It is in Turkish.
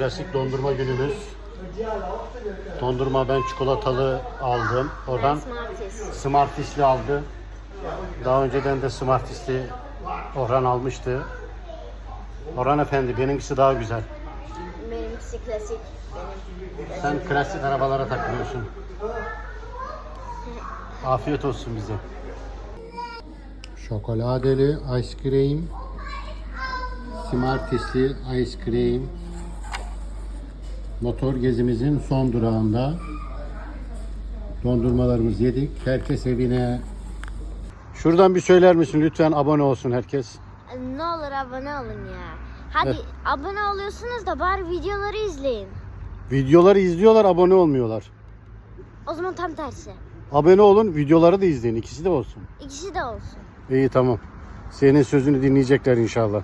Klasik dondurma günümüz. Dondurma ben çikolatalı aldım. Oradan. Smartis'li aldı. Daha önceden de Smartis'li Orhan almıştı. Orhan efendi benimkisi daha güzel. Benimkisi klasik. Benim. Sen klasik arabalara takılıyorsun. Afiyet olsun bize. Şokoladeli ice cream. Smartis'li ice cream. Motor gezimizin son durağında. Dondurmalarımızı yedik. Herkes evine. Şuradan bir söyler misin lütfen abone olsun herkes. Ne olur abone olun ya. Hadi abone oluyorsunuz da bari videoları izleyin. Videoları izliyorlar abone olmuyorlar. O zaman tam tersi. Abone olun videoları da izleyin ikisi de olsun. İkisi de olsun. İyi tamam. Senin sözünü dinleyecekler inşallah.